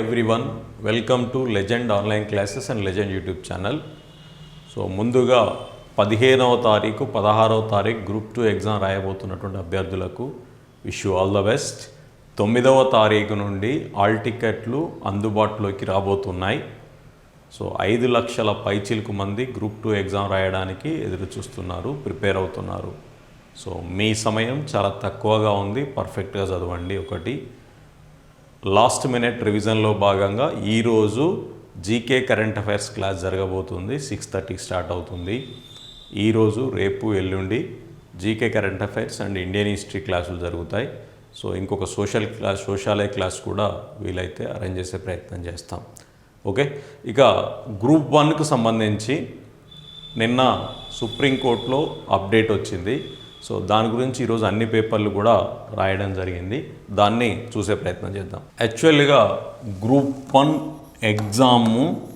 Everyone welcome to legend online classes and legend YouTube channel so ముందుగా పదిహేనవ తారీఖు పదహారవ తారీఖు గ్రూప్ టూ ఎగ్జామ్ రాయబోతున్నటువంటి అభ్యర్థులకు wish you all the best తొమ్మిదవ తారీఖు నుండి ఆల్ టికెట్లు అందుబాటులోకి రాబోతున్నాయి. సో ఐదు లక్షల పైచిలకు మంది గ్రూప్ టూ ఎగ్జామ్ రాయడానికి ఎదురు చూస్తున్నారు ప్రిపేర్ అవుతున్నారు. సో మీ సమయం చాలా తక్కువగా ఉంది పర్ఫెక్ట్గా చదవండి ఒకటి. లాస్ట్ మినిట్ రివిజన్లో భాగంగా ఈరోజు జీకే కరెంట్ అఫైర్స్ క్లాస్ జరగబోతుంది. సిక్స్ థర్టీకి స్టార్ట్ అవుతుంది. ఈరోజు రేపు ఎల్లుండి GK current affairs and Indian history క్లాసులు జరుగుతాయి. సో ఇంకొక సోషల్ క్లాస్ సోషాలయ క్లాస్ కూడా వీలైతే అరేంజ్ చేసే ప్రయత్నం చేస్తాం. ఓకే? ఇక గ్రూప్ వన్కు సంబంధించి నిన్న సుప్రీంకోర్టులో అప్డేట్ వచ్చింది. సో దాని గురించి ఈరోజు అన్ని పేపర్లు కూడా రాయడం జరిగింది. దాన్ని చూసే ప్రయత్నం చేద్దాం. యాక్చువల్గా గ్రూప్ వన్ ఎగ్జాము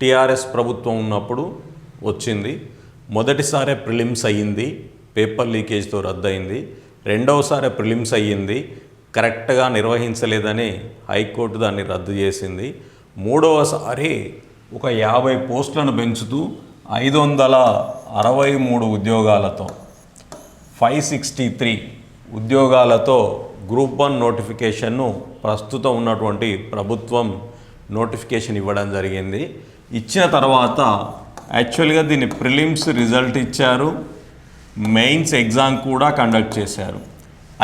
టీఆర్ఎస్ ప్రభుత్వం ఉన్నప్పుడు వచ్చింది. మొదటిసారి ప్రిలిమ్స్ అయ్యింది. పేపర్ లీకేజ్తో రద్దయింది. రెండవసారి ప్రిలిమ్స్ అయ్యింది. కరెక్ట్గా నిర్వహించలేదని హైకోర్టు దాన్ని రద్దు చేసింది. మూడవసారి ఒక యాభై పోస్టులను పెంచుతూ ఐదు వందల అరవై మూడు ఉద్యోగాలతో ఫైవ్ సిక్స్టీ త్రీ ఉద్యోగాలతో గ్రూప్ వన్ నోటిఫికేషన్ను ప్రస్తుతం ఉన్నటువంటి ప్రభుత్వం నోటిఫికేషన్ ఇవ్వడం జరిగింది. ఇచ్చిన తర్వాత యాక్చువల్గా దీన్ని ప్రిలిమ్స్ రిజల్ట్ ఇచ్చారు. మెయిన్స్ ఎగ్జామ్ కూడా కండక్ట్ చేశారు.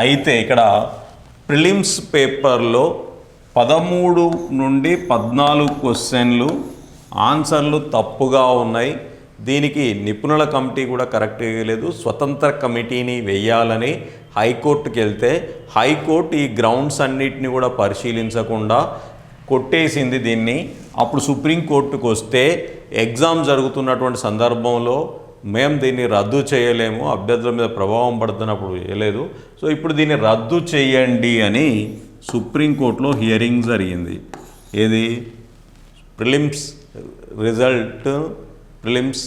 అయితే ఇక్కడ ప్రిలిమ్స్ పేపర్లో పదమూడు నుండి పద్నాలుగు క్వశ్చన్లు ఆన్సర్లు తప్పుగా ఉన్నాయి. దీనికి నిపుణుల కమిటీ కూడా కరెక్ట్ లేదు స్వతంత్ర కమిటీని వేయాలని హైకోర్టుకి వెళ్తే హైకోర్టు ఈ గ్రౌండ్స్ అన్నిటిని కూడా పరిశీలించకుండా కొట్టేసింది దీన్ని. అప్పుడు సుప్రీంకోర్టుకు వస్తే ఎగ్జామ్ జరుగుతున్నటువంటి సందర్భంలో మేము దీన్ని రద్దు చేయలేము. అభ్యర్థుల మీద ప్రభావం పడుతున్నప్పుడు చేయలేదు సో ఇప్పుడు దీన్ని రద్దు చేయండి అని సుప్రీంకోర్టులో హియరింగ్ జరిగింది. ఏది? ప్రిలిమ్స్ రిజల్ట్ ప్రిలిమ్స్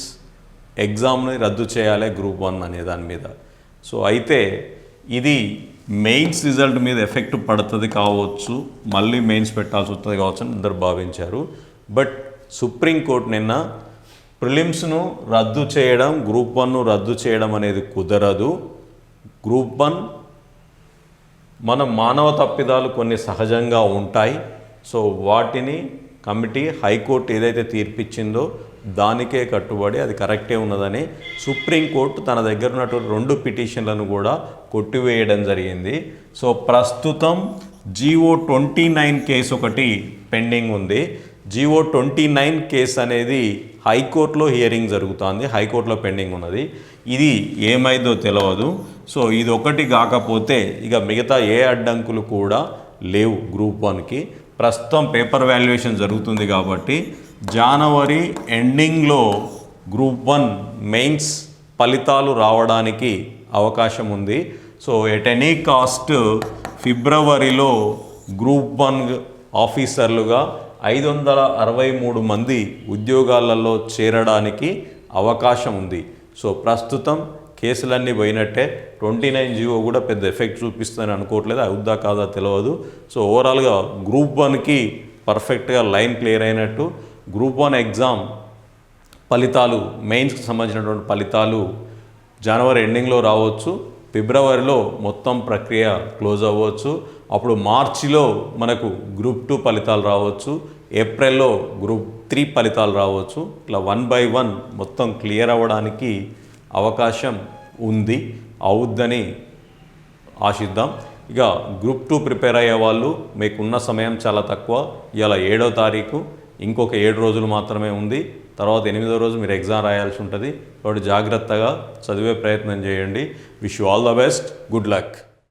ఎగ్జామ్ని రద్దు చేయాలి గ్రూప్ వన్ అనే దాని మీద. సో అయితే ఇది మెయిన్స్ రిజల్ట్ మీద ఎఫెక్ట్ పడుతుంది కావచ్చు మళ్ళీ మెయిన్స్ పెట్టాల్సి వస్తుంది కావచ్చు అని అందరు భావించారు. బట్ సుప్రీంకోర్టు నిన్న ప్రిలిమ్స్ను రద్దు చేయడం గ్రూప్ వన్ను రద్దు చేయడం అనేది కుదరదు. గ్రూప్ వన్ మన మానవ తప్పిదాలు కొన్ని సహజంగా ఉంటాయి. సో వాటిని కమిటీ హైకోర్టు ఏదైతే తీర్పిచ్చిందో దానికే కట్టుబడి అది కరెక్టే ఉన్నదని సుప్రీంకోర్టు తన దగ్గర ఉన్నటువంటి రెండు పిటిషన్లను కూడా కొట్టివేయడం జరిగింది. సో ప్రస్తుతం జీవో ట్వంటీ నైన్ కేసు ఒకటి పెండింగ్ ఉంది. జీవో ట్వంటీ నైన్ కేసు అనేది హైకోర్టులో హియరింగ్ జరుగుతుంది. హైకోర్టులో పెండింగ్ ఉన్నది. ఇది ఏమైందో తెలియదు సో ఇది ఒకటి కాకపోతే ఇక మిగతా ఏ అడ్డంకులు కూడా లేవు గ్రూప్ వన్కి. ప్రస్తుతం పేపర్ వాల్యుయేషన్ జరుగుతుంది కాబట్టి జనవరి ఎండింగ్లో గ్రూప్ వన్ మెయిన్స్ ఫలితాలు రావడానికి అవకాశం ఉంది. సో ఎట్ ఎనీ కాస్ట్ ఫిబ్రవరిలో గ్రూప్ వన్ ఆఫీసర్లుగా ఐదు వందల అరవై మూడు మంది ఉద్యోగాలలో చేరడానికి అవకాశం ఉంది. సో ప్రస్తుతం కేసులన్నీ పోయినట్టే. ట్వంటీ నైన్ జీవో కూడా పెద్ద ఎఫెక్ట్ చూపిస్తుందని అనుకోవట్లేదు. అవుద్దా కాదా తెలియదు సో ఓవరాల్గా గ్రూప్ వన్కి పర్ఫెక్ట్గా లైన్ క్లియర్ అయినట్టు గ్రూప్ వన్ ఎగ్జామ్ ఫలితాలు మెయిన్స్కి సంబంధించినటువంటి ఫలితాలు జనవరి ఎండింగ్లో రావచ్చు ఫిబ్రవరిలో మొత్తం ప్రక్రియ క్లోజ్ అవ్వచ్చు అప్పుడు మార్చిలో మనకు గ్రూప్ టూ ఫలితాలు రావచ్చు ఏప్రిల్లో గ్రూప్ త్రీ ఫలితాలు రావచ్చు ఇట్లా వన్ బై వన్ మొత్తం క్లియర్ అవ్వడానికి అవకాశం ఉంది అవుద్దని ఆశిద్దాం. ఇక గ్రూప్ టూ ప్రిపేర్ అయ్యే వాళ్ళు మీకున్న సమయం చాలా తక్కువ ఇవాళ ఏడో తారీఖు ఇంకొక ఏడు రోజులు మాత్రమే ఉంది. తర్వాత ఎనిమిదో రోజు మీరు ఎగ్జామ్ రాయాల్సి ఉంటుంది. కాబట్టి జాగ్రత్తగా చదివే ప్రయత్నం చేయండి. Wish you all the best good luck